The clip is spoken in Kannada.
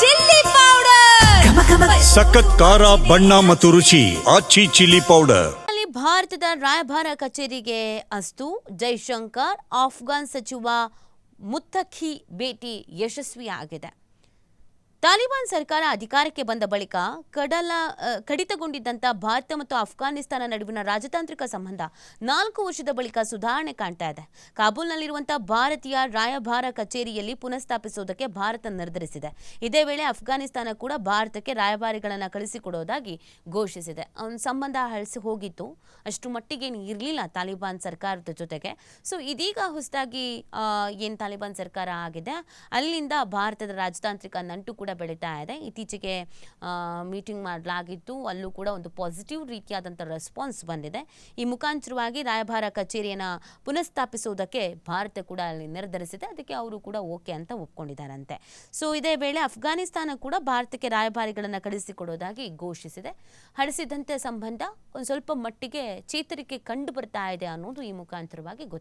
Chilli powder. ಸಖತ್ ಖಾರ ಬಣ್ಣ ಮತ್ತು ರುಚಿ ಆಚಿ ಚಿಲ್ಲಿ ಪೌಡರ್. ಅಲ್ಲಿ ಭಾರತದ ರಾಯಭಾರ ಕಚೇರಿಗೆ ಅಸ್ತು ಜೈಶಂಕರ್ ಆಫ್ಘಾನ್ ಸಚಿವ ಮುತ್ತಖಿ ಭೇಟಿ ಯಶಸ್ವಿಯಾಗಿದೆ. ತಾಲಿಬಾನ್ ಸರ್ಕಾರ ಅಧಿಕಾರಕ್ಕೆ ಬಂದ ಬಳಿಕ ಕಡಲ ಕಡಿತಗೊಂಡಿದ್ದಂಥ ಭಾರತ ಮತ್ತು ಅಫ್ಘಾನಿಸ್ತಾನ ನಡುವಿನ ರಾಜತಾಂತ್ರಿಕ ಸಂಬಂಧ ನಾಲ್ಕು ವರ್ಷದ ಬಳಿಕ ಸುಧಾರಣೆ ಕಾಣ್ತಾ ಇದೆ. ಕಾಬೂಲ್ನಲ್ಲಿರುವಂಥ ಭಾರತೀಯ ರಾಯಭಾರ ಕಚೇರಿಯಲ್ಲಿ ಪುನಃಸ್ಥಾಪಿಸುವುದಕ್ಕೆ ಭಾರತ ನಿರ್ಧರಿಸಿದೆ. ಇದೇ ವೇಳೆ ಅಫ್ಘಾನಿಸ್ತಾನ ಕೂಡ ಭಾರತಕ್ಕೆ ರಾಯಭಾರಿಗಳನ್ನು ಕಳಿಸಿಕೊಡೋದಾಗಿ ಘೋಷಿಸಿದೆ. ಅವನ ಸಂಬಂಧ ಹಳಸಿ ಹೋಗಿತ್ತು. ಅಷ್ಟು ಮಟ್ಟಿಗೇನು ಇರಲಿಲ್ಲ ತಾಲಿಬಾನ್ ಸರ್ಕಾರದ ಜೊತೆಗೆ. ಸೊ ಇದೀಗ ಹೊಸದಾಗಿ ಏನು ತಾಲಿಬಾನ್ ಸರ್ಕಾರ ಆಗಿದೆ, ಅಲ್ಲಿಂದ ಭಾರತದ ರಾಜತಾಂತ್ರಿಕ ನಂಟು ಕೂಡ ಬೆಳೀತಾ ಇದೆ. ಇತ್ತೀಚೆಗೆ ಮೀಟಿಂಗ್ ಮಾಡಲಾಗಿತ್ತು ಅಲ್ಲೂ ಕೂಡ ಒಂದು ಪಾಸಿಟಿವ್ ರೀತಿಯಾದಂಥ ರೆಸ್ಪಾನ್ಸ್ ಬಂದಿದೆ. ಈ ಮುಖಾಂತರವಾಗಿ ರಾಯಭಾರ ಕಚೇರಿಯನ್ನು ಪುನಃಸ್ಥಾಪಿಸುವುದಕ್ಕೆ ಭಾರತ ಕೂಡ ಅಲ್ಲಿ ನಿರ್ಧರಿಸಿದೆ. ಅದಕ್ಕೆ ಅವರು ಕೂಡ ಓಕೆ ಅಂತ ಒಪ್ಕೊಂಡಿದ್ದಾರಂತೆ. ಸೊ, ಇದೇ ವೇಳೆ ಅಫ್ಘಾನಿಸ್ತಾನ ಕೂಡ ಭಾರತಕ್ಕೆ ರಾಯಭಾರಿಗಳನ್ನು ಕಳಿಸಿಕೊಡೋದಾಗಿ ಘೋಷಿಸಿದೆ. ಹಡಿಸಿದಂತೆ ಸಂಬಂಧ ಒಂದು ಸ್ವಲ್ಪ ಮಟ್ಟಿಗೆ ಚೇತರಿಕೆ ಕಂಡು ಬರ್ತಾ ಇದೆ ಅನ್ನೋದು ಈ ಮುಖಾಂತರವಾಗಿ ಗೊತ್ತಾಗಿದೆ